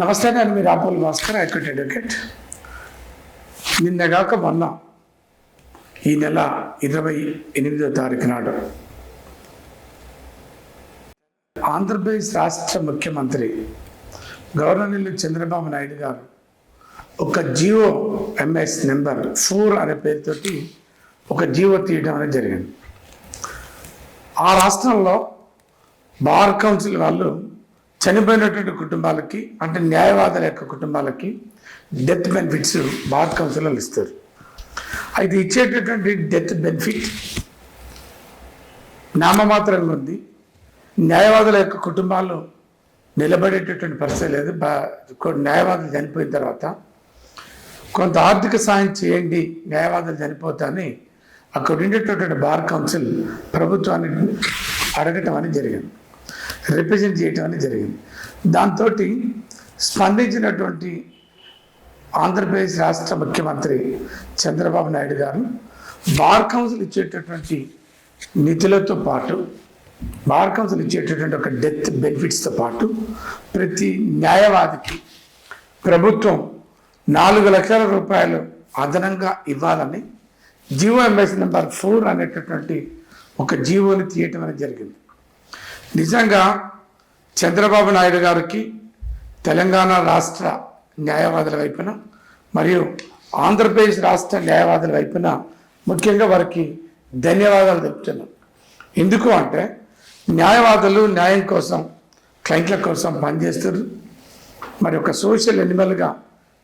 నమస్తే నేను మీ Rapul Bhaskar high court advocate. నిన్నగాక మొన్న ఈ నెల ఇరవై ఎనిమిదో తారీఖు నాడు ఆంధ్రప్రదేశ్ రాష్ట్ర ముఖ్యమంత్రి గవర్నర్లు చంద్రబాబు నాయుడు గారు ఒక జియో ఎంఎస్ నెంబర్ ఫోర్ అనే పేరుతోటి ఒక జియో తీయడం అనేది జరిగింది. ఆ రాష్ట్రంలో బార్ కౌన్సిల్ వాళ్ళు చనిపోయినటువంటి కుటుంబాలకి అంటే న్యాయవాదుల యొక్క కుటుంబాలకి డెత్ బెనిఫిట్స్ బార్ కౌన్సిల్ ఇస్తారు. అయితే ఇచ్చేటటువంటి డెత్ బెనిఫిట్ నామమాత్రంగా ఉంది. న్యాయవాదుల యొక్క కుటుంబాలు నిలబడేటటువంటి పరిస్థితి లేదు. బా న్యాయవాదులు చనిపోయిన తర్వాత కొంత ఆర్థిక సాయం చేయండి న్యాయవాదులు చనిపోతాని అక్కడ ఉండేటటువంటి బార్ కౌన్సిల్ ప్రభుత్వాన్ని అడగటం అనేది జరిగింది. రిప్రజెంట్ చేయటం అనేది జరిగింది. దాంతో స్పందించినటువంటి ఆంధ్రప్రదేశ్ రాష్ట్ర ముఖ్యమంత్రి చంద్రబాబు నాయుడు గారు బార్ కౌన్సిల్ ఇచ్చేటటువంటి నిధులతో పాటు బార్ కౌన్సిల్ ఇచ్చేటటువంటి ఒక డెత్ బెనిఫిట్స్తో పాటు ప్రతి న్యాయవాదికి ప్రభుత్వం నాలుగు లక్షల రూపాయలు అదనంగా ఇవ్వాలని జీవో ఎంఎస్ నెంబర్ ఫోర్ అనేటటువంటి ఒక జీవోని తీయటం అనేది జరిగింది. నిజంగా చంద్రబాబు నాయుడు గారికి తెలంగాణ రాష్ట్ర న్యాయవాదుల వైపున మరియు ఆంధ్రప్రదేశ్ రాష్ట్ర న్యాయవాదుల వైపున ముఖ్యంగా వారికి ధన్యవాదాలు చెప్తున్నాను ఎందుకు అంటే న్యాయవాదులు న్యాయం కోసం క్లయింట్ల కోసం పనిచేస్తారు మరి ఒక సోషల్ ఎనిమల్గా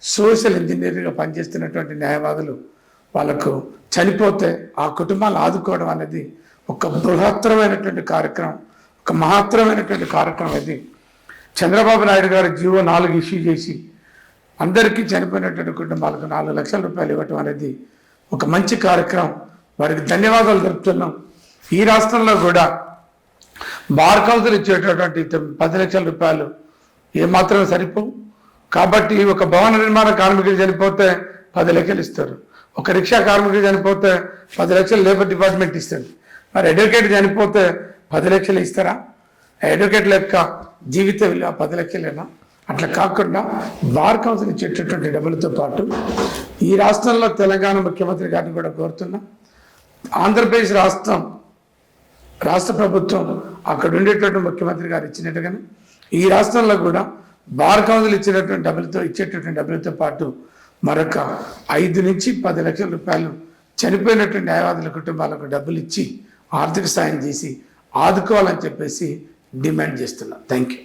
సోషల్ ఇంజనీర్గా పనిచేస్తున్నటువంటి న్యాయవాదులు వాళ్ళకు చనిపోతే ఆ కుటుంబాలు ఆదుకోవడం అనేది ఒక బృహత్తరమైనటువంటి కార్యక్రమం. ఒక మహత్తరమైనటువంటి కార్యక్రమం ఇది. చంద్రబాబు నాయుడు గారు జీవో నాలుగు ఇష్యూ చేసి అందరికీ చనిపోయినటువంటి కుటుంబాలకు నాలుగు లక్షల రూపాయలు ఇవ్వటం అనేది ఒక మంచి కార్యక్రమం. వారికి ధన్యవాదాలు తెలుపుతున్నాం. ఈ రాష్ట్రంలో కూడా బార్ కౌన్సిల్ ఇచ్చేటటువంటి పది లక్షల రూపాయలు ఏమాత్రం సరిపోవు. కాబట్టి ఒక భవన నిర్మాణ కార్మికులు చనిపోతే పది లక్షలు ఇస్తారు. ఒక రిక్షా కార్మికుడు చనిపోతే పది లక్షలు లేబర్ డిపార్ట్మెంట్ ఇస్తుంది. మరి అడ్వకేట్ చనిపోతే పది లక్షలు ఇస్తారా? అడ్వకేట్ లెక్క జీవిత విలువ పది లక్షలేనా? అట్లా కాకుండా బార్ కౌన్సిల్ ఇచ్చేటటువంటి డబ్బులతో పాటు ఈ రాష్ట్రంలో తెలంగాణ ముఖ్యమంత్రి గారిని కూడా కోరుతున్నా. ఆంధ్రప్రదేశ్ రాష్ట్రం రాష్ట్ర ప్రభుత్వం అక్కడ ఉండేటటువంటి ముఖ్యమంత్రి గారు ఇచ్చినట్టుగానే ఈ రాష్ట్రంలో కూడా బార్ కౌన్సిల్ ఇచ్చినటువంటి డబ్బులతో ఇచ్చేటటువంటి డబ్బులతో పాటు మరొక ఐదు నుంచి పది లక్షల రూపాయలు చనిపోయినటువంటి న్యాయవాదుల కుటుంబాలకు డబ్బులు ఇచ్చి ఆర్థిక సాయం చేసి ఆదుకోవాలని చెప్పేసి డిమాండ్ చేస్తున్నాం. Thank you